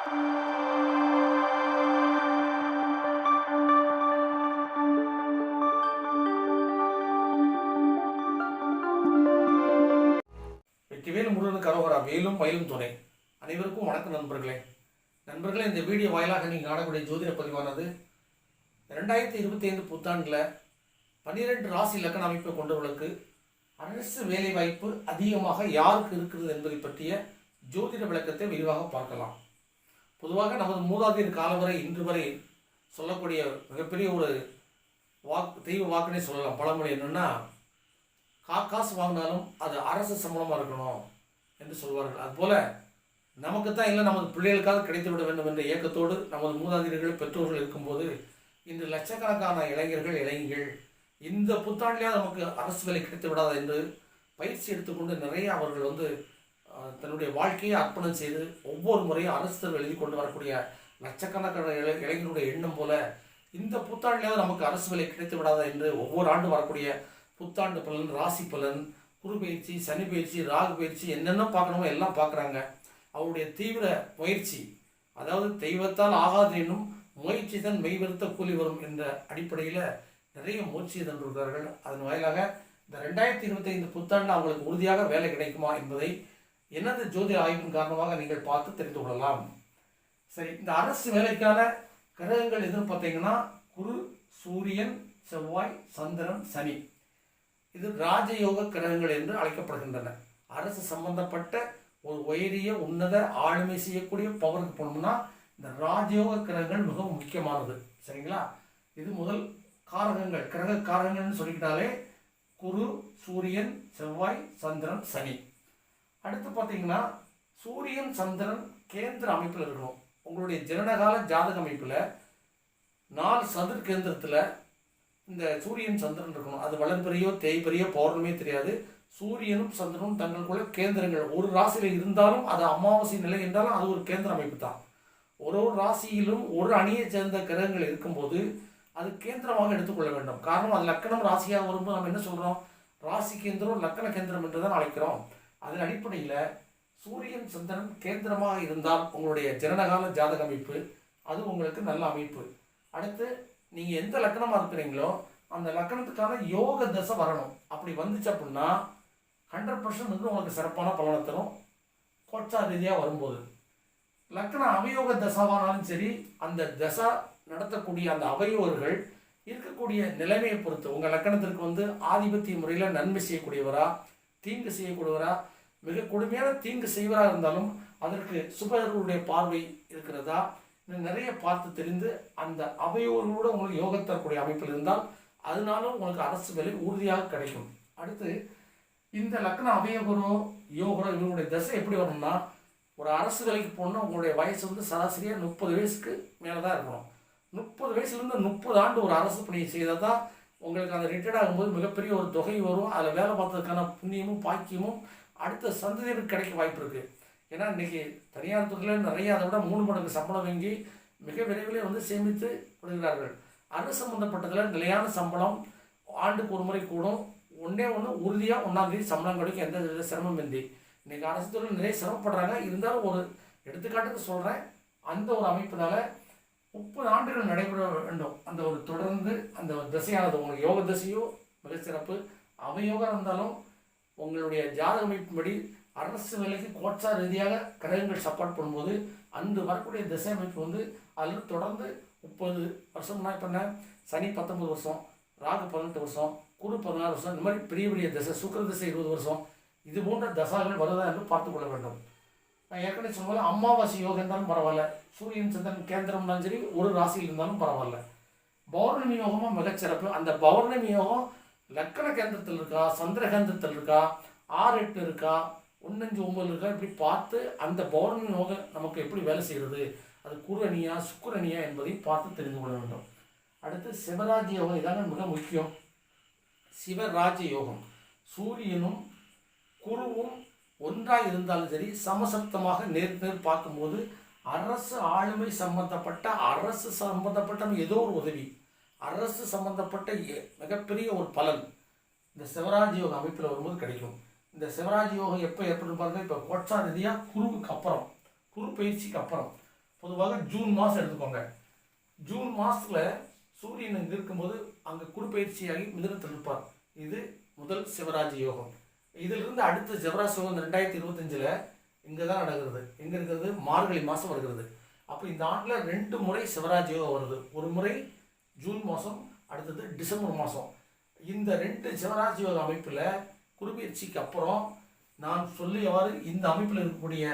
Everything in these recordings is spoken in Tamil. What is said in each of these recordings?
வெற்றிவேல் முருகனுக்கு அரோகரா வேலும் மயிலும் துணை. அனைவருக்கும் வணக்கம் நண்பர்களே. நண்பர்களே இந்த வீடியோ வாயிலாக நீங்கள் காணக்கூடிய ஜோதிட பதிவானது ரெண்டாயிரத்தி இருபத்தி ஐந்து புத்தாண்டில் பன்னிரெண்டு ராசி இலக்கண அமைப்பை கொண்டவர்களுக்கு அரசு வேலைவாய்ப்பு அதிகமாக யாருக்கு இருக்கிறது என்பதை பற்றிய ஜோதிட விளக்கத்தை விரிவாக பார்க்கலாம். பொதுவாக நமது மூதாதையர் காலம் வரை இன்று வரை சொல்லக்கூடிய மிகப்பெரிய ஒரு வாக்கு தெய்வ வாக்குனே சொல்லலாம். பழமொழி என்னென்னா கா காசு வாங்கினாலும் அது அரசு சம்பளமாக இருக்கணும் என்று சொல்வார்கள். அதுபோல் நமக்கு தான் இல்லை நமது பிள்ளைகளுக்காக கிடைத்து விட வேண்டும் என்ற இயக்கத்தோடு நமது மூதாதையர்கள் பெற்றோர்கள் இருக்கும்போது இன்று லட்சக்கணக்கான இளைஞர்கள் இளைஞர்கள் இந்த புத்தாண்டிலேயே நமக்கு அரசு வேலை கிடைத்து விடாது என்று பயிற்சி எடுத்துக்கொண்டு நிறைய அவர்கள் வந்து தன்னுடைய வாழ்க்கையை அர்ப்பணம் செய்து ஒவ்வொரு முறையும் அரசு தேர்வு எழுதி கொண்டு வரக்கூடிய லட்சக்கணக்கான இளை இளைஞருடைய எண்ணம் போல இந்த புத்தாண்டிலாவது நமக்கு அரசு வேலை கிடைத்து விடாதா என்று ஒவ்வொரு ஆண்டு வரக்கூடிய புத்தாண்டு பலன் ராசி பலன் குரு பயிற்சி சனி பயிற்சி ராகு பயிற்சி என்னென்ன பார்க்கணுமோ எல்லாம் பார்க்குறாங்க. அவருடைய தீவிர முயற்சி அதாவது தெய்வத்தால் ஆகாது என்னும் முயற்சி தான் மெய்வருத்த கூலி வரும் என்ற அடிப்படையில் நிறைய முயற்சி தந்திருக்கிறார்கள். அதன் வாயிலாக இந்த ரெண்டாயிரத்தி இருபத்தைந்து புத்தாண்டு அவங்களுக்கு உறுதியாக வேலை கிடைக்குமா என்பதை எனது ஜோதிட ஆய்வின் காரணமாக நீங்கள் பார்த்து தெரிந்து கொள்ளலாம்? சரி இந்த அரசு வேலைக்கான கிரகங்கள் எதுன்னு பார்த்தீங்கன்னா குரு சூரியன் செவ்வாய் சந்திரன் சனி. இது ராஜயோக கிரகங்கள் என்று அழைக்கப்படுகின்றன. அரசு சம்பந்தப்பட்ட ஒரு உயரிய உன்னத ஆளுமை செய்யக்கூடிய பவருக்கு போனோம்னா இந்த ராஜயோக கிரகங்கள் மிகவும் முக்கியமானது. சரிங்களா? இது முதல் காரகங்கள் கிரக காரகங்கள்னு சொல்லிக்கிட்டாலே குரு சூரியன் செவ்வாய் சந்திரன் சனி. அடுத்து பார்த்தீங்கன்னா சூரியன் சந்திரன் கேந்திர அமைப்பில் இருக்கணும். உங்களுடைய ஜனனகால ஜாதக அமைப்பில் நாலு சதுர் கேந்திரத்தில் இந்த சூரியன் சந்திரன் இருக்கணும். அது வளர்பெரியோ தேய்பெரியோ பௌர்ணமே தெரியாது. சூரியனும் சந்திரனும் தங்களுக்குள்ள கேந்திரங்கள். ஒரு ராசியில் இருந்தாலும் அது அமாவாசை நிலை என்றாலும் அது ஒரு கேந்திர அமைப்பு தான். ஒரு ஒரு ராசியிலும் ஒரு அணியை சேர்ந்த கிரகங்கள் இருக்கும்போது அது கேந்திரமாக எடுத்துக்கொள்ள வேண்டும். காரணம் அது லக்கணம் ராசியாக வரும்போது நம்ம என்ன சொல்கிறோம் ராசி கேந்திரம் லக்கண கேந்திரம் என்று தான் அழைக்கிறோம். அதன் அடிப்படையில் சூரியன் சந்திரன் கேந்திரமாக இருந்தால் உங்களுடைய ஜனனகால ஜாதக அமைப்பு அது உங்களுக்கு நல்ல அமைப்பு. அடுத்து நீங்கள் எந்த லக்கணமாக இருக்கிறீங்களோ அந்த லக்கணத்துக்கான யோக தசை வரணும். அப்படி வந்துச்சு அப்படின்னா ஹண்ட்ரட் பர்சன்ட் வந்து உங்களுக்கு சிறப்பான பலனை தரும். கோட்சா ரீதியாக வரும்போது. லக்கண அவயோக தசாவானாலும் சரி அந்த தசா நடத்தக்கூடிய அந்த அவயோகர்கள் இருக்கக்கூடிய நிலைமையை பொறுத்து உங்கள் லக்கணத்திற்கு வந்து ஆதிபத்திய முறையில் நன்மை செய்யக்கூடியவரா தீங்கு செய்யக்கூடியவரா மிக கொடுமையான தீங்கு செய்வராக இருந்தாலும் அதற்கு சுபர்களுடைய பார்வை இருக்கிறதா நிறைய பார்த்து தெரிந்து அந்த அவையோர்களோட உங்களுக்கு யோகம் தரக்கூடிய அமைப்பில் இருந்தால் அதனாலும் உங்களுக்கு அரசு வேலை உறுதியாக கிடைக்கும். அடுத்து இந்த லக்னம் அவயோகரோ யோகரோ இவங்களுடைய தசை எப்படி வரும்னா ஒரு அரசு வேலைக்கு போகணும்னா உங்களுடைய வயசு வந்து சராசரியாக முப்பது வயசுக்கு மேலே தான் இருக்கணும். முப்பது வயசுலேருந்து முப்பது ஆண்டு ஒரு அரசு பணியை செய்தால் தான் உங்களுக்கு அந்த ரிட்டையர்ட் ஆகும்போது மிகப்பெரிய ஒரு தொகை வரும். அதில் வேலை பார்த்ததுக்கான புண்ணியமும் பாக்கியமும் அடுத்த சந்ததியினருக்கு கிடைக்க வாய்ப்பு இருக்குது ஏன்னா இன்றைக்கி தனியார் துறையில் நிறைய அதை விட மூணு மடங்கு சம்பளம் வாங்கி மிக விரைவில் வந்து சேமித்து விடுகிறார்கள். அரசு சம்மந்தப்பட்டதில் நிலையான சம்பளம் ஆண்டுக்கு ஒரு முறை கூடும். ஒன்றே ஒன்று உறுதியாக ஒன்றாந்தேதி சம்பளம் கிடைக்கும். எந்த வித சிரமம் இந்தி இன்றைக்கி அரசு துறையில் நிறைய சிரமப்படுறாங்க. இருந்தாலும் ஒரு எடுத்துக்காட்டுக்கு சொல்கிறேன் அந்த ஒரு அமைப்பினால் முப்பது ஆண்டுகள் நடைபெற வேண்டும். அந்த ஒரு வந்து அந்த திசையானது உங்களுக்கு யோக திசையோ மிக சிறப்பு. அவயோகம் இருந்தாலும் உங்களுடைய ஜாதக அமைப்பின்படி அரசு வேலைக்கு கோட்சார் ரீதியாக கிரகங்கள் சப்போர்ட் பண்ணும்போது அன்று வரக்கூடிய திசை அமைப்பு வந்து அதில் தொடர்ந்து முப்பது வருஷம்னா இப்போ என்ன சனி பத்தொன்பது வருஷம் ராகு பதினெட்டு வருஷம் குரு பதினாறு வருஷம் இந்த மாதிரி பெரிய பெரிய திசை சுக்கிர திசை இருபது வருஷம். இது போன்ற தசாகள் வருதா என்று பார்த்து கொள்ள வேண்டும். நான் ஏற்கனவே சொன்னது அமாவாசை யோகம் இருந்தாலும் பரவாயில்ல. சூரியன் சந்திரன் கேந்திரம்னாலும் சரி ஒரு ராசியில் இருந்தாலும் பரவாயில்ல. பௌர்ணமி யோகமும் மிகச்சிறப்பு அந்த பௌர்ணமி யோகம் லக்கண கேந்திரத்தில் இருக்கா சந்திர கேந்திரத்தில் இருக்கா ஆறு எட்டு இருக்கா ஒன்னஞ்சு ஒம்பது இருக்கா இப்படி பார்த்து அந்த பௌர்ணமி யோகம் நமக்கு எப்படி வேலை செய்கிறது? அது குரு அணியா சுக்கிர என்பதையும் பார்த்து தெரிந்து கொள்ள வேண்டும். அடுத்து சிவராஜ் யோகம் இதான மிக முக்கியம். சிவராஜ யோகம். சூரியனும் குருவும் ஒன்றாக இருந்தாலும் சரி சமசப்தமாக நேர் நேர் பார்க்கும்போது அரசு ஆளுமை சம்பந்தப்பட்ட அரசு சம்பந்தப்பட்ட ஏதோ ஒரு உதவி. அரசு சம்பந்தப்பட்ட எ- மிகப்பெரிய ஒரு பலன் இந்த சிவராஜ் யோக அமைப்பில் வரும்போது கிடைக்கும். இந்த சிவராஜ் யோகம் எப்போ ஏற்படும் பாருங்கள் இப்போ கோட்சா ரீதியாக குருவுக்கு அப்புறம் குரு பயிற்சிக்கு அப்புறம். பொதுவாக ஜூன் மாதம் எடுத்துக்கோங்க. ஜூன் மாதத்தில் சூரியன் இங்கே இருக்கும்போது அங்கே குரு பயிற்சியாகி மிதனத்தில் இருப்பார். இது முதல் சிவராஜ் யோகம். இதிலிருந்து அடுத்த சிவராஜ் யோகம் ரெண்டாயிரத்தி இருபத்தஞ்சில் இங்கே தான் நடக்கிறது. எங்கே இருக்கிறது? மார்கழி மாதம் வருகிறது. அப்போ இந்த ஆண்டில் ரெண்டு முறை சிவராஜ் யோகம் வருது. ஒரு முறை ஜூன் மாதம் அடுத்தது டிசம்பர் மாதம் இந்த ரெண்டு சிவராஜ் யோக அமைப்பில் குருபெயர்ச்சிக்கு அப்புறம் நான் சொல்லியவாறு இந்த அமைப்பில் இருக்கக்கூடிய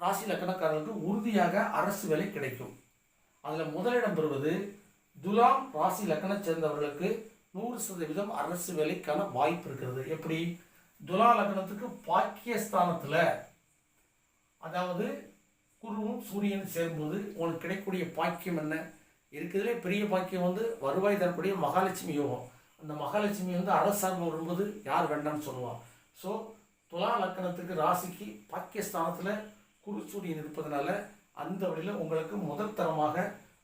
ராசி லக்கணக்காரர்களுக்கு உறுதியாக அரசு வேலை கிடைக்கும். அதில் முதலிடம் பெறுவது துலாம் ராசி லக்கண சேர்ந்தவர்களுக்கு நூறு சதவீதம் அரசு வேலைக்கான வாய்ப்பு இருக்கிறது. எப்படி? துலா லக்னத்துக்கு பாக்கியஸ்தானத்தில். அதாவது குருவும் சூரியன் சேரும்போது உனக்கு கிடைக்கக்கூடிய பாக்கியம் என்ன? இருக்கிறதுலே பெரிய பாக்கியம் வந்து வருவாய் தரக்கூடிய மகாலட்சுமி யோகம். அந்த மகாலட்சுமி வந்து அரசாங்கம் வரும்போது யார் வேண்டாம்னு சொல்லுவான் ஸோ துலா லக்கணத்துக்கு ராசிக்கு பாக்கியஸ்தானத்தில் குருச்சூரியன் இருப்பதனால அந்த வழியில் உங்களுக்கு முதல் தரமாக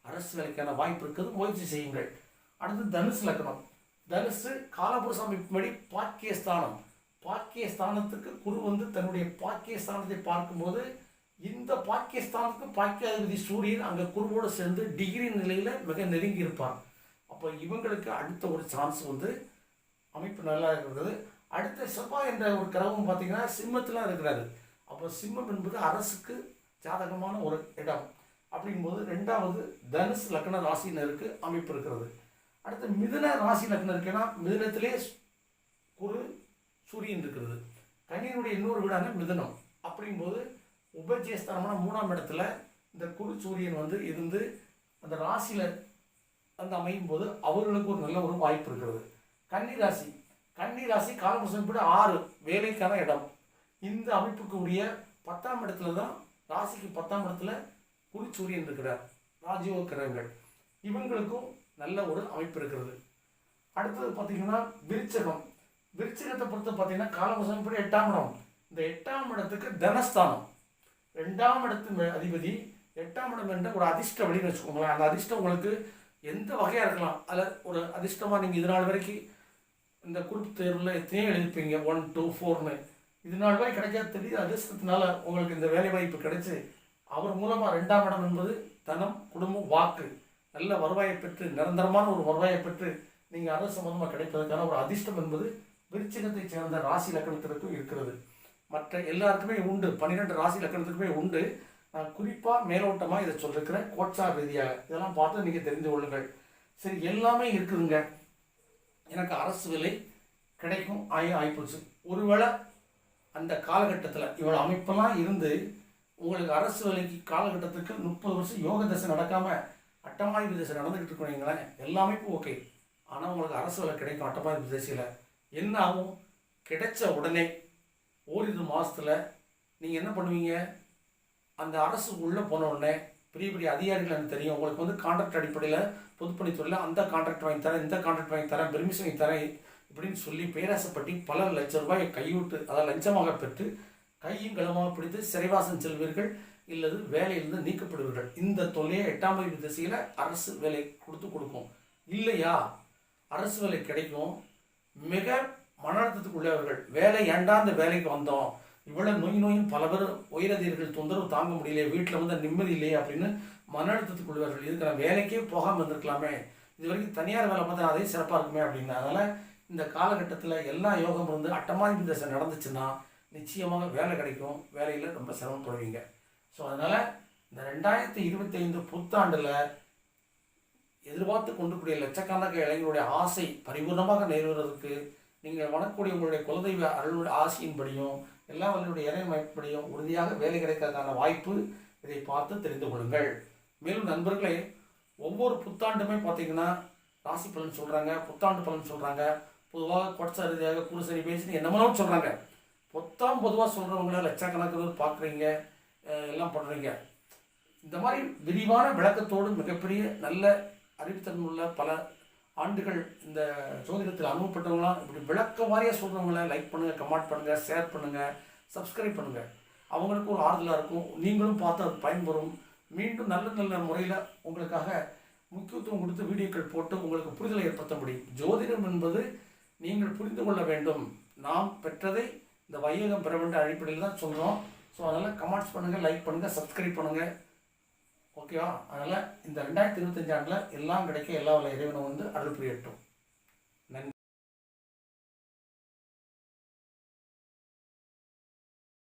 அரசு வேலைக்கான வாய்ப்பு இருக்குது. முயற்சி செய்யுங்கள். அடுத்து தனுசு லக்னம் தனுசு காலபுருஷ அமைப்பின்படி பாக்கியஸ்தானம். பாக்கியஸ்தானத்துக்கு குரு வந்து தன்னுடைய பாக்கியஸ்தானத்தை பார்க்கும்போது இந்த பாகிஸ்தானுக்கும் பாக்கியாதிபதி சூரியன் அங்கே குருவோடு சேர்ந்து டிகிரி நிலையில் மிக நெருங்கி இருப்பார் அப்போ இவங்களுக்கு அடுத்த ஒரு சான்ஸ் வந்து அமைப்பு நல்லா இருக்கிறது அடுத்த செவ்வாய் என்ற ஒரு கிரகம் பார்த்தீங்கன்னா சிம்மத்தில் இருக்கிறாரு. அப்போ சிம்மம் என்பது அரசுக்கு ஜாதகமான ஒரு இடம். அப்படிங்கும்போது ரெண்டாவது தனுஷ் லக்ன ராசினருக்கு அமைப்பு இருக்கிறது. அடுத்து மிதுன ராசி லக்னருக்குன்னா மிதுனத்திலே குரு சூரியன் இருக்கிறது. கனியனுடைய இன்னொரு வீடான மிதுனம். அப்படிங்கும்போது உபஜயஸ்தானமான மூணாம் இடத்துல இந்த குரு சூரியன் வந்து இருந்து அந்த ராசியில் வந்து அமையும் போது அவர்களுக்கு ஒரு நல்ல ஒரு வாய்ப்பு இருக்கிறது. கன்னி ராசி. கன்னி ராசி காலபுருஷன் ஆறு வேலைக்கான இடம். இந்த அமைப்புக்கு உரிய பத்தாம் இடத்துல தான் ராசிக்கு பத்தாம் இடத்துல குரு சூரியன் இருக்கிறார். ராஜயோக கிரகங்கள். இவங்களுக்கும் நல்ல ஒரு அமைப்பு இருக்கிறது. அடுத்தது பார்த்தீங்கன்னா விருச்சகம். விருச்சகத்தை பொறுத்து பார்த்தீங்கன்னா காலபுருஷன் எட்டாம் இடம். இந்த எட்டாம் இடத்துக்கு தனஸ்தானம். ரெண்டாம் இடத்து மே- அதிபதி எட்டாம் இடம் என்ற ஒரு அதிர்ஷ்ட வழின்னு வச்சுக்கோங்களேன். அந்த அதிர்ஷ்டம் உங்களுக்கு எந்த வகையாக இருக்கலாம்? அதில் ஒரு அதிர்ஷ்டமாக நீங்கள் இது நாள் வரைக்கும் இந்த குரூப் தேர்வில் எத்தனையோ எழுதிப்பீங்க ஒன் டூ ஃபோர்னு. இது நாள் வரை கிடைக்காத தெரியுது அதிர்ஷ்டத்தினால உங்களுக்கு இந்த வேலை வாய்ப்பு கிடைச்சி அவர் மூலமாக ரெண்டாம் இடம் என்பது தனம் குடும்பம் வாக்கு. நல்ல வருவாயை பெற்று நிரந்தரமான ஒரு வருவாயை பெற்று நீங்கள் அரசு சம்பந்தமாக கிடைப்பதற்கான ஒரு அதிர்ஷ்டம் என்பது விருச்சிகத்தை சேர்ந்த ராசி லக்கணத்திற்கும் இருக்கிறது. மற்ற எல்லாருக்குமே உண்டு. பன்னிரெண்டு ராசி லக்கணத்துக்குமே உண்டு. நான் குறிப்பாக மேலோட்டமாக இதை சொல்லிருக்கிறேன். கோட்சார் ரீதியாக. இதெல்லாம் பார்த்து நீங்கள் தெரிந்து கொள்ளுங்கள். சரி எல்லாமே இருக்குதுங்க. எனக்கு அரசு விலை கிடைக்கும். ஆய ஆகிப்போச்சு ஒருவேளை அந்த காலகட்டத்தில் இவ்வளோ அமைப்பெல்லாம் இருந்து உங்களுக்கு அரசு விலைக்கு காலகட்டத்துக்கு முப்பது வருஷம் யோக தசை நடக்காமல் அட்டமாதிபதி தசை நடந்துக்கிட்டு இருக்கீங்களேன் எல்லா அமைப்பும் ஓகே. ஆனால் உங்களுக்கு அரசு விலை கிடைக்கும். அட்டமாதிபதி தசையில் என்ன ஆகும்? கிடைச்ச உடனே ஓரிரு மாதத்தில் நீங்கள் என்ன பண்ணுவீங்க? அந்த அரசு உள்ளே போன உடனே பெரிய பெரிய அதிகாரிகள் எனக்கு தெரியும். உங்களுக்கு வந்து கான்ட்ராக்ட் அடிப்படையில் பொதுப்பணித்துறையில் அந்த கான்ட்ராக்ட் வாங்கி தரேன் இந்த கான்ட்ராக்ட் வாங்கி தரேன் பெர்மிஷன் வாங்கி தரேன் இப்படின்னு சொல்லி பேராசப்பட்டி பல லட்ச ரூபாயை கைவிட்டு அதாவது லஞ்சமாக பெற்று கையும் களமாக பிடித்து சிறைவாசம் செல்வீர்கள் இல்லது வேலையிலிருந்து நீக்கப்படுவீர்கள். இந்த தொல்லையை எட்டாம் வகுப்பு திசையில் அரசு வேலை கொடுத்து கொடுக்கும். இல்லையா? அரசு வேலை கிடைக்கும். மிக மன அழுத்தத்துக்கு உள்ளவர்கள் வேலை ஏண்டா அந்த வேலைக்கு வந்தோம். இவ்வளவு நோய் நோயும் பல பேர் உயரதியர்கள் தொந்தரவு தாங்க முடியல வீட்டில் வந்து நிம்மதி இல்லையே அப்படின்னு மன அழுத்தத்துக்கு உள்ளவர்கள் இதுக்கு வேலைக்கே போகாமல் இருந்திருக்கலாமே. இது வரைக்கும் தனியார் வேலை பார்த்தா அதே சிறப்பாக இருக்குமே அப்படின்னு. அதனால் இந்த காலகட்டத்தில் எல்லா யோகம் இருந்து அட்டமாதி தசை நடந்துச்சுன்னா நிச்சயமாக வேலை கிடைக்கும். வேலையில் ரொம்ப சிரமப்படுவீங்க ஸோ அதனால் இந்த ரெண்டாயிரத்தி இருபத்தைந்து புத்தாண்டில் எதிர்பார்த்து கொண்டுக்கூடிய லட்சக்கணக்கான இளைஞருடைய ஆசை பரிபூர்ணமாக நிறைவேறதுக்கு நீங்கள் வணங்கக்கூடிய உங்களுடைய குலதெய்வ அருளுடைய ஆசியின்படியும் எல்லா வல்லுடைய இறைமைப்படியும் உறுதியாக வேலை கிடைக்கிறதுக்கான வாய்ப்பு இதை பார்த்து தெரிந்து கொள்ளுங்கள். மேலும் நண்பர்களே ஒவ்வொரு புத்தாண்டுமே பார்த்தீங்கன்னா ராசி பலன் சொல்கிறாங்க புத்தாண்டு பலன் சொல்கிறாங்க பொதுவாக கொட்ச ரீதியாக குருசனி பேசி என்னமோ சொல்கிறாங்க பொத்தாம் பொதுவாக சொல்கிறவங்கள லட்சக்கணக்கில் பார்க்குறீங்க எல்லாம் பண்ணுறீங்க இந்த மாதிரி விரிவான விளக்கத்தோடு மிகப்பெரிய நல்ல அறிவுத்தன்மை உள்ள பல ஆண்டுகள் இந்த ஜோதிடத்தில் அனுபவப்பட்டவங்களாம் இப்படி விளக்க வாரியாக சொல்கிறவங்கள லைக் பண்ணுங்கள் கமெண்ட் பண்ணுங்கள் ஷேர் பண்ணுங்கள் சப்ஸ்கிரைப் பண்ணுங்கள் அவங்களுக்கும் ஒரு ஆறுதலாக இருக்கும். நீங்களும் பார்த்து அது பயன்பெறும். மீண்டும் நல்ல நல்ல முறையில் உங்களுக்காக முக்கியத்துவம் கொடுத்து வீடியோக்கள் போட்டு உங்களுக்கு புரிதலை ஏற்படுத்த முடியும் ஜோதிடம் என்பது நீங்கள் புரிந்து கொள்ள வேண்டும். நாம் பெற்றதை இந்த வையகம் பெற வேண்டிய அடிப்படையில் தான் சொல்கிறோம் ஸோ அதனால் கமெண்ட்ஸ் பண்ணுங்கள் லைக் பண்ணுங்கள் சப்ஸ்கிரைப் பண்ணுங்கள் ஓகேவா? அதனால் இந்த ரெண்டாயிரத்தி இருபத்தஞ்சாண்டில் எல்லாம் கிடைக்க எல்லா வல்ல இறைவனும் வந்து அருள் புரியட்டும்.